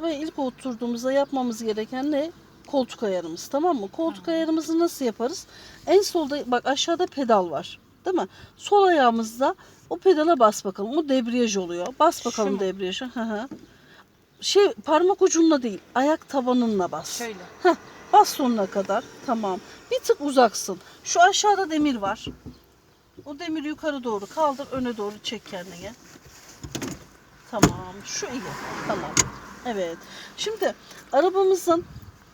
Arabaya ilk oturduğumuzda yapmamız gereken ne? Koltuk ayarımız tamam mı? Koltuk ayarımızı nasıl yaparız? En solda bak aşağıda pedal var. Değil mi? Sol ayağımızda o pedala bas bakalım. O debriyaj oluyor. Bas bakalım mu? Hı hı. Şey parmak ucunla değil, ayak tabanınla bas. Şöyle. Heh, bas sonuna kadar. Tamam. Bir tık uzaksın. Şu aşağıda demir var. O demiri yukarı doğru kaldır, öne doğru çek kendine. Tamam. Şu iyi. Tamam. Evet. Şimdi arabamızın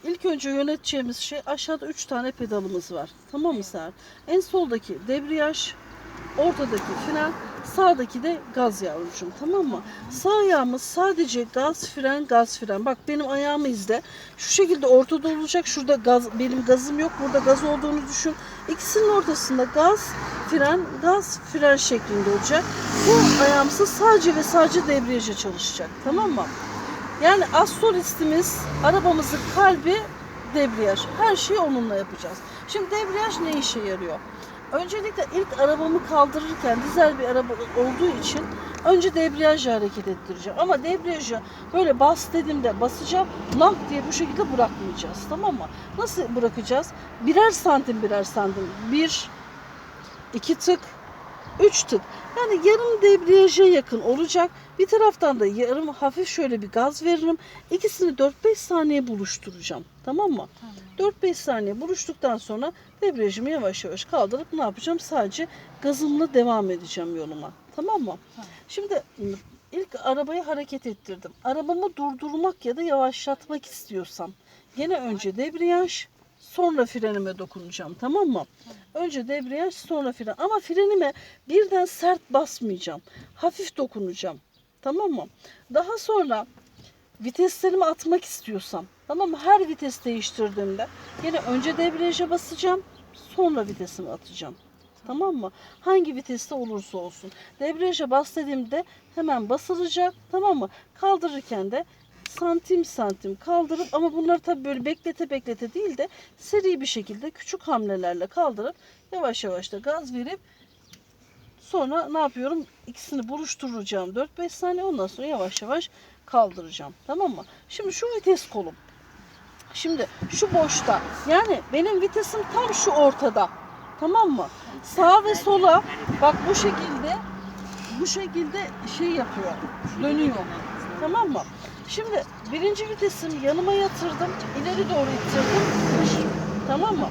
ilk önce yöneteceğimiz şey aşağıda 3 tane pedalımız var. Tamam mı Serhat? En soldaki debriyaj, ortadaki fren, sağdaki de gaz yavrucuğum. Tamam mı? Sağ ayağımız sadece gaz fren gaz fren. Bak benim ayağımı izle. Şu şekilde ortada olacak. Şurada gaz benim gazım yok. Burada gaz olduğunu düşün. İkisinin ortasında gaz fren gaz fren şeklinde olacak. Bu ayağımızı sadece ve sadece debriyaja çalışacak. Tamam mı? Yani astrolistimiz arabamızın kalbi debriyaj. Her şeyi onunla yapacağız. Şimdi debriyaj ne işe yarıyor? Öncelikle ilk arabamı kaldırırken dizel bir araba olduğu için önce debriyajla hareket ettireceğim. Ama debriyajı böyle bas dediğimde basacağım. Lank diye bu şekilde bırakmayacağız. Tamam mı? Nasıl bırakacağız? Birer santim birer santim. Bir, iki tık, üç tık. Yani yarım debriyaja yakın olacak. Bir taraftan da yarım hafif şöyle bir gaz veririm. İkisini 4-5 saniye buluşturacağım. Tamam mı? Tamam. 4-5 saniye buluştuktan sonra debriyajımı yavaş yavaş kaldırıp ne yapacağım? Sadece gazımla devam edeceğim yoluma. Tamam mı? Tamam. Şimdi ilk arabayı hareket ettirdim. Arabamı durdurmak ya da yavaşlatmak istiyorsam gene önce debriyaj sonra frenime dokunacağım tamam mı? Önce debriyaj sonra fren ama frenime birden sert basmayacağım. Hafif dokunacağım. Tamam mı? Daha sonra viteslerimi atmak istiyorsam tamam mı? Her vites değiştirdiğimde yine önce debriyaja basacağım sonra vitesimi atacağım. Tamam mı? Hangi viteste olursa olsun. Debriyaja bas dediğimde hemen basılacak. Tamam mı? Kaldırırken de santim santim kaldırıp ama bunları tabii böyle beklete beklete değil de seri bir şekilde küçük hamlelerle kaldırıp yavaş yavaş da gaz verip sonra ne yapıyorum? İkisini buluşturacağım 4-5 saniye ondan sonra yavaş yavaş kaldıracağım. Tamam mı? Şimdi şu vites kolum. Şimdi şu boşta. Yani benim vitesim tam şu ortada. Tamam mı? Sağa ve sola bak bu şekilde bu şekilde şey yapıyor. Dönüyor. Tamam mı? Şimdi birinci vitesimi yanıma yatırdım. ileri doğru ittirdim. Tamam mı?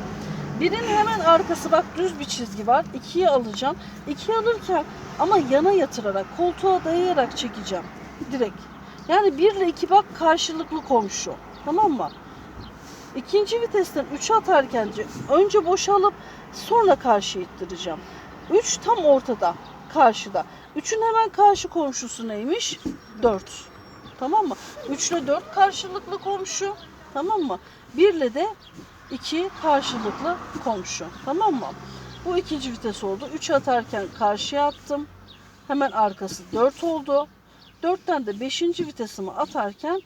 Birin hemen arkası bak düz bir çizgi var. İkiye alacağım. İkiye alırken ama yana yatırarak, koltuğa dayayarak çekeceğim. Direkt. Yani 1 ile 2 bak karşılıklı komşu. Tamam mı? İkinci vitesten 3'e atarken önce boşalıp sonra karşı ittireceğim. 3 tam ortada, karşıda. 3'ün hemen karşı komşusu neymiş? 4. Tamam mı? 3 ile 4 karşılıklı komşu. Tamam mı? 1 ile de 2 karşılıklı komşu. Tamam mı? Bu ikinci vites oldu. 3 atarken karşıya attım. Hemen arkası 4 oldu. 4'ten de 5. vitesimi atarken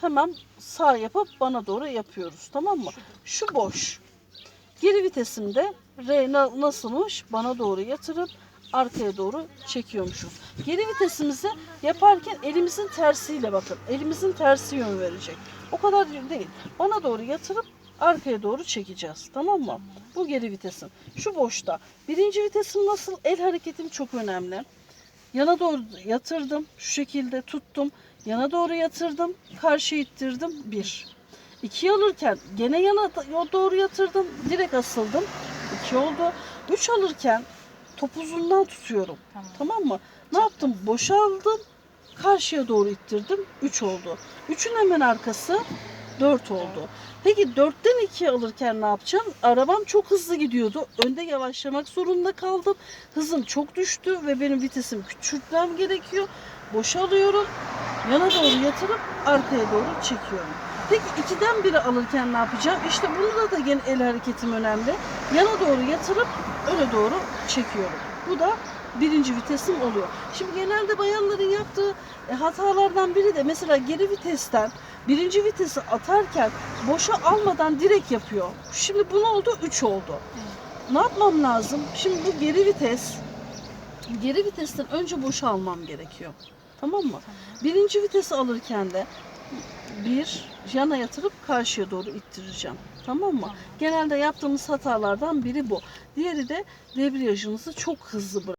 hemen sağ yapıp bana doğru yapıyoruz. Tamam mı? Şu boş. Geri vitesimde R na- nasılmış? Bana doğru yatırıp arkaya doğru çekiyormuşuz. Geri vitesimizi yaparken elimizin tersiyle bakın. Elimizin tersi yön verecek. O kadar değil. Bana doğru yatırıp arkaya doğru çekeceğiz. Tamam mı? Bu geri vitesim. Şu boşta. Birinci vitesim nasıl? El hareketim çok önemli. Yana doğru yatırdım. Şu şekilde tuttum. Yana doğru yatırdım. Karşı ittirdim. Bir. İki alırken gene yana doğru yatırdım. Direkt asıldım. İki oldu. Üç alırken topuzundan tutuyorum. Tamam. Tamam mı? Ne yaptım? Boşaldım. Karşıya doğru ittirdim. 3 oldu. 3'ün hemen arkası 4 oldu. Peki 4'ten 2 alırken ne yapacağım? Arabam çok hızlı gidiyordu. Önde yavaşlamak zorunda kaldım. Hızım çok düştü ve benim vitesim küçültmem gerekiyor. Boşalıyorum. Yana doğru yatırıp arkaya doğru çekiyorum. Peki 2'den biri alırken ne yapacağım? İşte burada da gene el hareketim önemli. Yana doğru yatırıp öne doğru çekiyorum. Bu da birinci vitesim oluyor. Şimdi genelde bayanların yaptığı e, hatalardan biri de mesela geri vitesten birinci vitesi atarken boşa almadan direkt yapıyor. Şimdi bu ne oldu? 3 oldu. Ne yapmam lazım? Şimdi bu geri vites geri vitesten önce boşa almam gerekiyor. Tamam mı? Birinci vitesi alırken de bir yana yatırıp karşıya doğru ittireceğim. Tamam mı? Genelde yaptığımız hatalardan biri bu. Diğeri de debriyajınızı çok hızlı bırak.